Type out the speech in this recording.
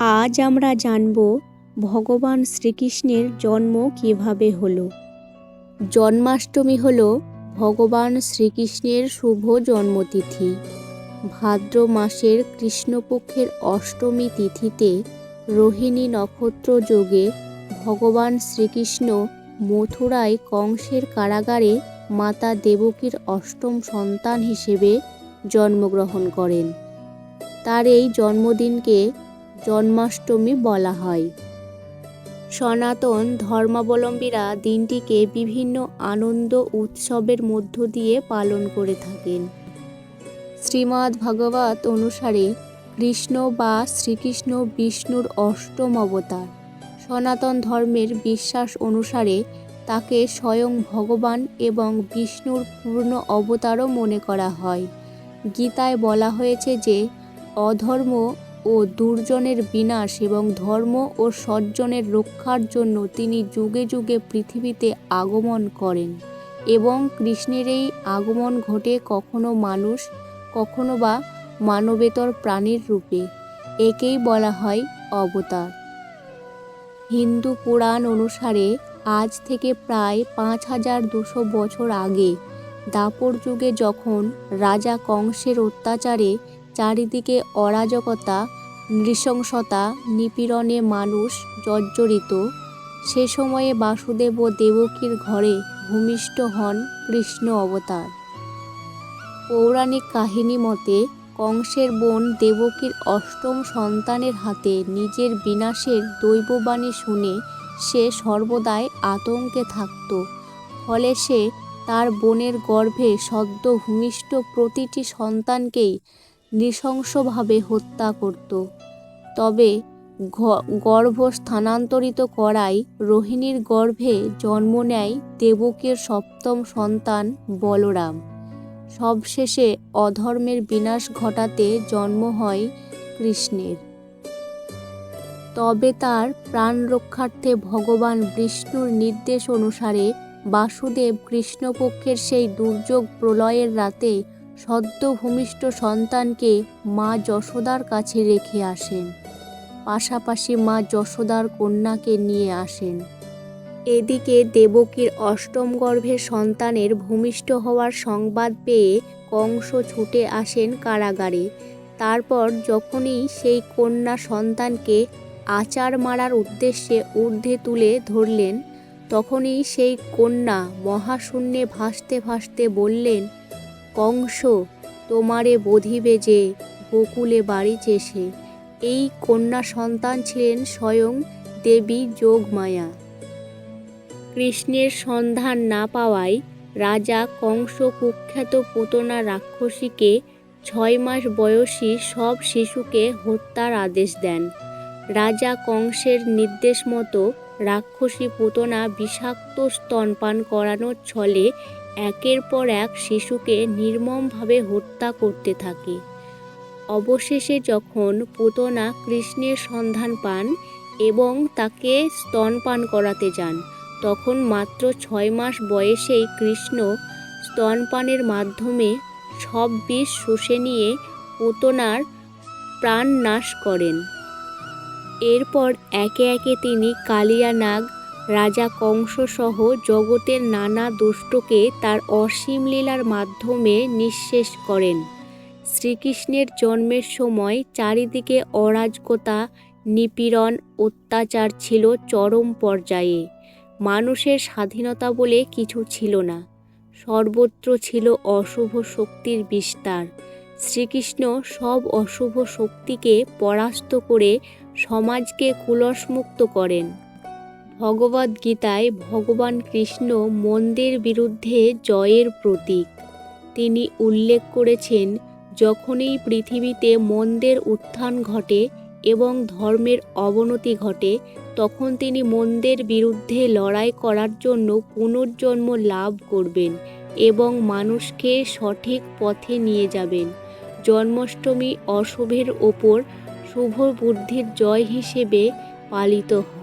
আজ আমরা জানব ভগবান শ্রীকৃষ্ণের জন্ম কীভাবে হলো। জন্মাষ্টমী হল ভগবান শ্রীকৃষ্ণের শুভ জন্মতিথি। ভাদ্র মাসের কৃষ্ণপক্ষের অষ্টমী তিথিতে রোহিণী নক্ষত্র যোগে ভগবান শ্রীকৃষ্ণ মথুরায় কংসের কারাগারে মাতা দেবকীর অষ্টম সন্তান হিসেবে জন্মগ্রহণ করেন। তার এই জন্মদিনকে জন্মাষ্টমী বলা হয়। সনাতন ধর্মাবলম্বীরা দিনটিকে বিভিন্ন আনন্দ উৎসবের মধ্য দিয়ে পালন করে থাকেন। শ্রীমদ্ ভাগবত অনুসারে কৃষ্ণ বা শ্রীকৃষ্ণ বিষ্ণুর অষ্টম অবতার। সনাতন ধর্মের বিশ্বাস অনুসারে তাকে স্বয়ং ভগবান এবং বিষ্ণুর পূর্ণ অবতারও মনে করা হয়। গীতায় বলা হয়েছে যে, অধর্ম ও দুর্জনের বিনাশ এবং ধর্ম ও সজ্জনের রক্ষার জন্য তিনি যুগে যুগে পৃথিবীতে আগমন করেন এবং কৃষ্ণের এই আগমন ঘটে কখনো মানুষ, কখনো বা মানবেতর প্রাণীর রূপে, একেই বলা হয় অবতার। হিন্দু পুরাণ অনুসারে আজ থেকে প্রায় পাঁচ হাজার দুশো বছর আগে দাপর যুগে যখন রাজা কংসের অত্যাচারে চারিদিকে অরাজকতা নৃশংসতা, নিপীড়নে মানুষ জর্জরিত, সে সময়ে বাসুদেব ও দেবকীর ঘরে ভূমিষ্ঠ হন কৃষ্ণ অবতার। পৌরাণিক কাহিনী মতে, কংসের বোন দেবকীর অষ্টম সন্তানের হাতে নিজের বিনাশের দৈববাণী শুনে সে সর্বদাই আতঙ্কে থাকত, ফলে সে তার বোনের গর্ভে সদ্য ভূমিষ্ঠ প্রতিটি সন্তানকেই নৃশংসভাবে হত্যা করত। তবে গর্ভ স্থানান্তরিত করায় রোহিণীর গর্ভে জন্ম নেয় দেবকের সপ্তম সন্তান বলরাম। সবশেষে অধর্মের বিনাশ ঘটাতে জন্ম হয় কৃষ্ণের। তবে তার প্রাণ রক্ষার্থে ভগবান বিষ্ণুর নির্দেশ অনুসারে বাসুদেব কৃষ্ণপক্ষের সেই দুর্যোগ প্রলয়ের রাতে সদ্য ভূমিষ্ঠ সন্তানকে মা যশোদার কাছে রেখে আসেন। পাশাপাশি মা যশোদার কন্যাকে নিয়ে আসেন। এদিকে দেবকীর অষ্টম গর্ভের সন্তানের ভূমিষ্ঠ হওয়ার সংবাদ পেয়ে কংস ছুটে আসেন কারাগারে। তারপর যখনই সেই কন্যা সন্তানকে আচার মারার উদ্দেশ্যে ঊর্ধ্বে তুলে ধরলেন, তখনই সেই কন্যা মহাশূন্যে ভাসতে ভাসতে বললেন কংস, তোমারে বধিবে যে গোকুলে বাড়ি চেষে এই কন্যা সন্তান ছিলেন স্বয়ং দেবী যোগমায়া। কৃষ্ণের সন্ধান না পাওয়ায় রাজা কংস কুখ্যাত পুতনা রাক্ষসীকে ছয় মাস বয়সী সব শিশুকে হত্যার আদেশ দেন। রাজা কংসের নির্দেশ মতো রাক্ষসী পুতনা বিষাক্ত স্তনপান করানোর ছলে একের পর এক শিশুকে নির্মমভাবে হত্যা করতে থাকে। অবশেষে যখন পুতনা কৃষ্ণের সন্ধান পান এবং তাকে স্তনপান করাতে যান, তখন মাত্র ছয় মাস বয়সেই কৃষ্ণ স্তনপানের মাধ্যমে সব বিষ শুষে নিয়ে পুতনার প্রাণ নাশ করেন। এরপর একে একে তিনি কালিয়া নাগ রাজা কংসসহ জগতের নানা দুষ্টকে তার অসীম লীলার মাধ্যমে নিঃশেষ করেন। শ্রীকৃষ্ণের জন্মের সময় চারিদিকে অরাজকতা, নিপীড়ন, অত্যাচার ছিল চরম পর্যায়ে। মানুষের স্বাধীনতা বলে কিছু ছিল না। সর্বত্র ছিল অশুভ শক্তির বিস্তার। শ্রীকৃষ্ণ সব অশুভ শক্তিকে পরাস্ত করে সমাজকে কুলসমুক্ত করেন। ভগবদ্গীতায় ভগবান কৃষ্ণ মন্দের বিরুদ্ধে জয়ের প্রতীক। তিনি উল্লেখ করেছেন, যখনই পৃথিবীতে মন্দের উত্থান ঘটে এবং ধর্মের অবনতি ঘটে, তখন তিনি মন্দের বিরুদ্ধে লড়াই করার জন্য পুনর্জন্ম লাভ করবেন এবং মানুষকে সঠিক পথে নিয়ে যাবেন। জন্মাষ্টমী অশুভের ওপর শুভ বুদ্ধির জয় হিসেবে পালিত হয়